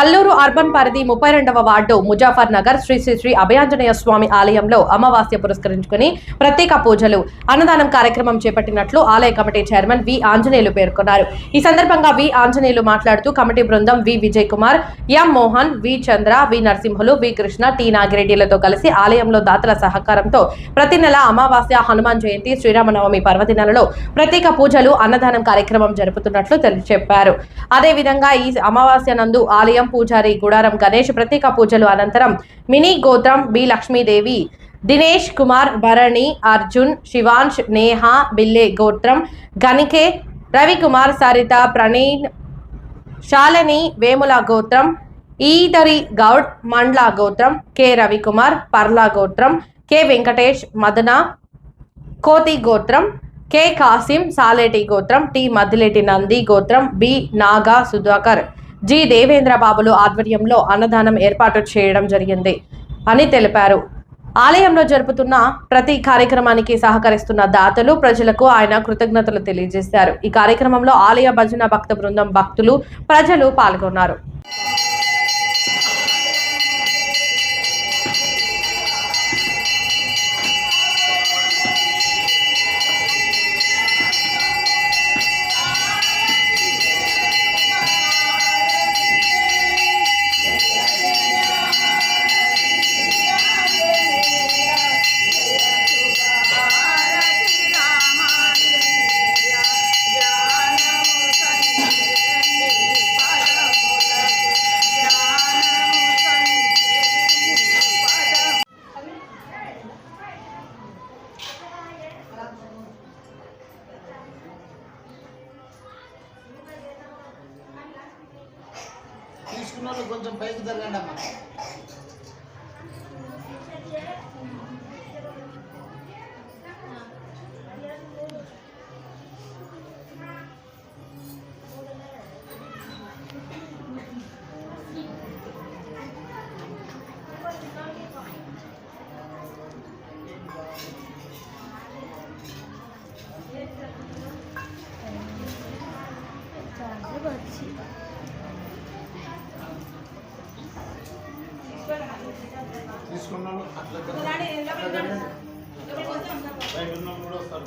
Kalluru urban పరిధి ముప్పై రెండవ వార్డు ముజాఫర్ నగర్ శ్రీ శ్రీ శ్రీ అభయాంజనేయ స్వామి ఆలయంలో అమావాస్య పురస్కరించుకుని ప్రత్యేక పూజలు అన్నదానం కార్యక్రమం చేపట్టినట్లు ఆలయ కమిటీ చైర్మన్ వి ఆంజనేయులు పేర్కొన్నారు. ఈ సందర్భంగా వి ఆంజనేయులు మాట్లాడుతూ కమిటీ బృందం V Vijay Kumar M Mohan V Chandra V Narasimhulu V Krishna T నాగిరెడ్డిలతో కలిసి ఆలయంలో దాతల సహకారంతో ప్రతి నెల అమావాస్య హనుమాన్ జయంతి శ్రీరామనవమి పర్వదినాలలో ప్రత్యేక పూజలు అన్నదానం కార్యక్రమం జరుపుతున్నట్లు తెలి- చెప్పారు అదేవిధంగా ఈ అమావాస్య నందు ఆలయం పూజారి గుడారం గణేష్ ప్రత్యేక పూజలు అనంతరం మినీ గోత్రం బి లక్ష్మీదేవి దినేష్ కుమార్ భరణి అర్జున్ శివాంష్ నేహ బిల్లే గోత్రం గణికే రవికుమార్ సరిత ప్రణీన్ శాలని వేముల గోత్రం ఈదరి గౌడ్ మండ్ల గోత్రం కె రవికుమార్ పర్లా గోత్రం కె వెంకటేష్ మదన కోతి గోత్రం కె కాసిం సాలేటి గోత్రం టి మద్దిలేటి నంది గోత్రం బి నాగా సుధాకర్. జి దేవేంద్ర బాబులు ఆధ్వర్యంలో అన్నదానం ఏర్పాటు చేయడం జరిగింది అని తెలిపారు. ఆలయంలో జరుపుతున్న ప్రతి కార్యక్రమానికి సహకరిస్తున్న దాతలు ప్రజలకు ఆయన కృతజ్ఞతలు తెలియజేశారు. ఈ కార్యక్రమంలో ఆలయ భజన భక్త బృందం భక్తులు ప్రజలు పాల్గొన్నారు. తీసుకున్న వాళ్ళు కొంచెం పైకి జరగండి అమ్మా తీసుకున్న వాళ్ళు అట్లా కూడా వస్తారు.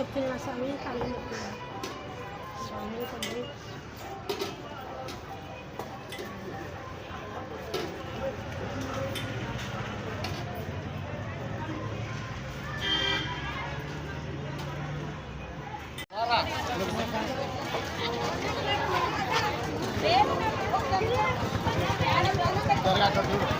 kecil masanya kami soalnya Terima kasih.